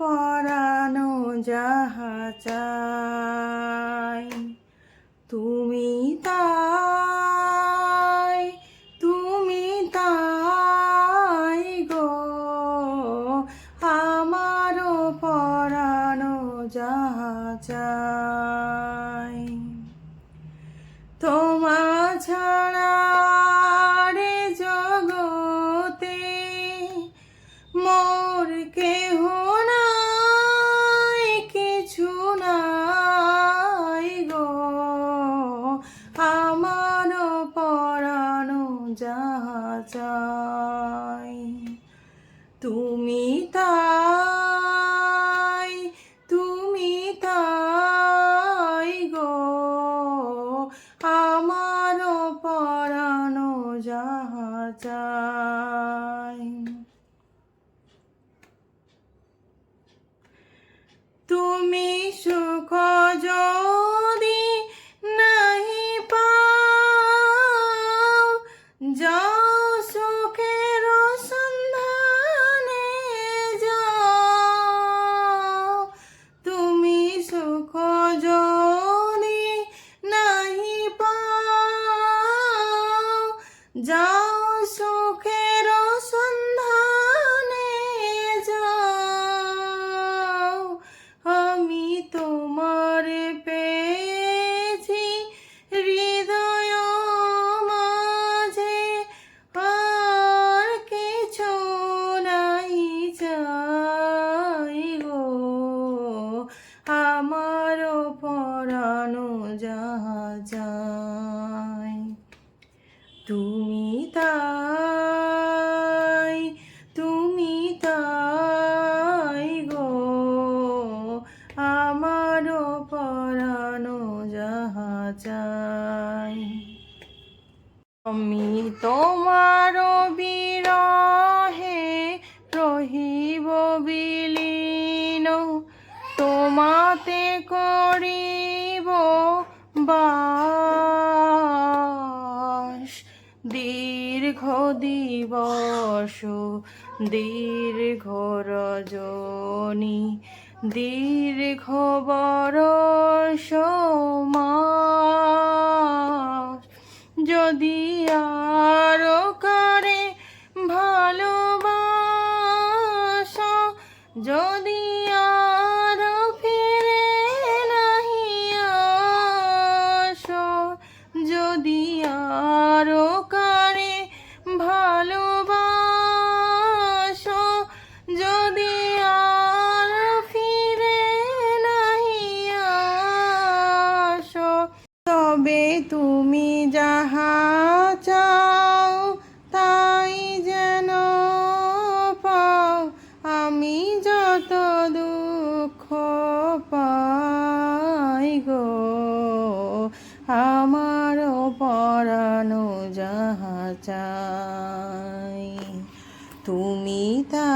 পরানো যাহা চাই, তুমি তাই তুমি তাই গো। আমারও পরানো যাহা চাই, তোমা ছাড়া রে জগতে মোর যাহা চাই তুমি তাই তুমি তাই গো। আমার পরানো যাহা তুমি সুখ যাও সুখের সন্ধানে, যাও। আমি তোমার পেয়েছি হৃদয় মাঝে। আর কিছু নাই চাই গো। আমার পরানো যাহা আমারও পরানো যাহা চাই। আমি তোমার বিরহে রহিব বিলীন, তোমাতে করিব বাস। দীর্ঘ দিবস, দীর্ঘ রজনী দীর্ঘ বরষ যদি আরও করে ভালোবাস যদি আরও ফিরে নাহি আস যদি আরও তবে তুমি যাহা চাও, তাই যেন পাও। আমি যত দুঃখ পাই গো, আমার পরানো যাহা চাই। তুমি তা